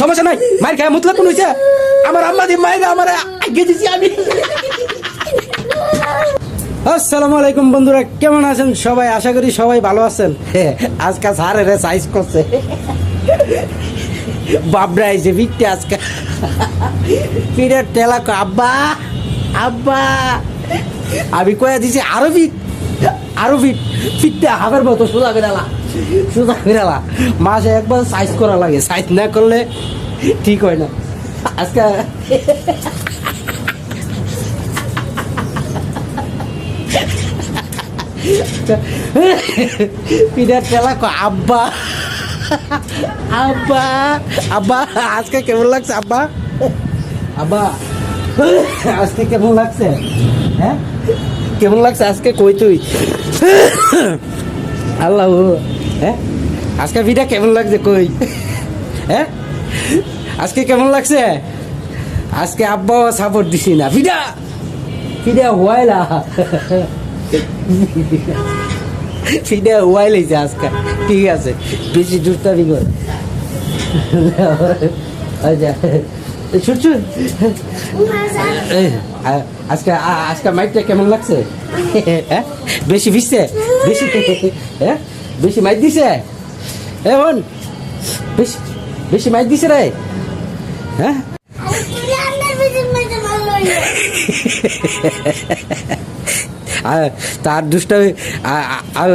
সমস্যা নাই। মায়ের খায় মুতলা কোন হয়েছে আমার আম্মা দি মায়ের আমার আগে দিছি আমি। আসসালামু আলাইকুম বন্ধুরা, কেমন আছেন সবাই? আশা করি সবাই ভালো আছেন। আজকে স্যার রে সাইজ করছে। বাবরা এসে ফিরতে আজকে। ফিরে টেলা আব্বা আব্বা। আমি কয়ে দিছি, আরও ফিট আরও ফিট ফিটতে হাবের মতো সোজা বেরালা সোজা বেরালা মাসে একবার সাইজ করা লাগে। সাইজ না করলে ঠিক হয় না। আজকে পিঠার কো, আব্বা। আব্বা আব্বা আজকে কেমন লাগছে আব্বা? আব্বা আজকে কেমন লাগছে? হ্যাঁ? কেমন লাগছে আজকে কই তুই? আল্লাহ হ্যাঁ আজকে ভিডিও কেমন লাগছে কই? হ্যাঁ আজকে কেমন লাগছে? আজকে আব্বাও সাপোর্ট দিছি না। ভিডা ভিডা হওয়াইলা ভিডা হওয়াই লাইছে আজকে। ঠিক আছে। বেশি দুষ্টামি কর। আচ্ছা আ- আজকে আজকে মাইকটা কেমন লাগছে? হ্যাঁ? বেশি ভিজছে? বেশি হ্যাঁ বেশি মাইক দিছে? এখন বেশি বেশি মাইক দিছে রে। হ্যাঁ? তার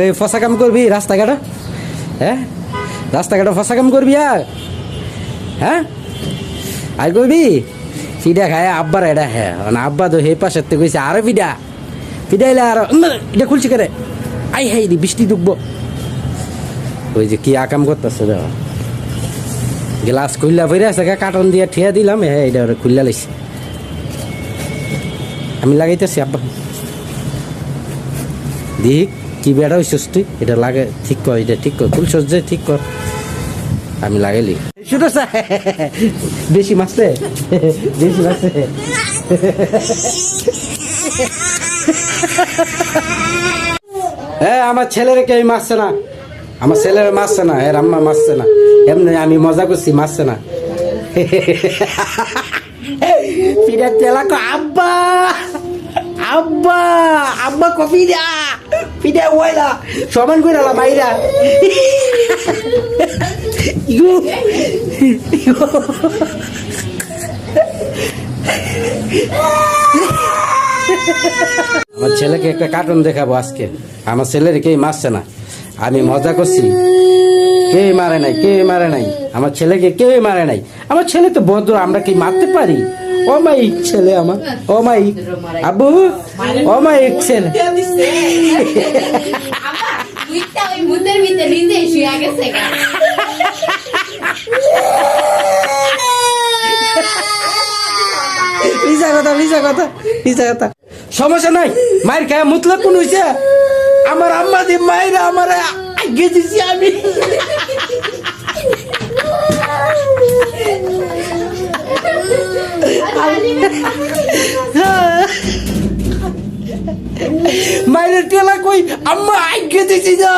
এই ফসা কাম করবি রাস্তাঘাটে? হ্যাঁ? রাস্তাঘাটে ফসা কাম করবি আর? হ্যাঁ? আর করবি ফিডা খায় আব্বার এটা হ্যাঁ। মানে আব্বা তো হে পাশে কইছে, আরও ফিডা ফিডা এলে আর এটা খুলছি করে? আই হাই রে, বৃষ্টি ডুববো। ওই যে কি আকাম করতেছে দেখো। গ্লাস খুললা ফিরে আছে কার্টন দিয়ে ঠিয়া দিলাম হ্যাঁ এটা ওরা খুললা লাইছে। আমি লাগাইতেছি, আব্বা। দেখ, কি বেড়া হইছিস তুই? এটা লাগে, ঠিক কর, এটা ঠিক কর, খুলছস যে, ঠিক কর। আমি লাগাইলি। শুধু বেশি মাসে বেশি মাসে হ্যাঁ আমার ছেলের কেউ মারছে না। আমার ছেলের মারছে না, এর আম্মা মারছে না। এমনি আমি মজা করছি, মারছে না। ফিরে তেলা আব্বা! আব্বা! আব্বা কফি দা ফিরে ওইলা সমান করে আমার ছেলেকে একটা কার্টুন দেখাবো আজকে। আমার ছেলের কেই মারছে না। আমি মজা করছি। কে মারে নাই কে মারে নাই। আমার ছেলেকে কে মারে নাই। আমার ছেলে তো ভদ্র আমরা কি মারতে পারি? অমায়িক ছেলে আমার অমায়িক আব্বু অমায়িক ছেলে। দুইটা ওই মুতের ভিতরে নিজে শুয়ে গেছে। লিজা কথা লিজা কথা লিজা কথা সমস্যা নাই মায়ের খায় মুতলা কোন হইছে? আমার আম্মা দি মায়ের আমার আগে দিছি আমি। মায়ের টেলা কই? আম্মা আগে দিছি না।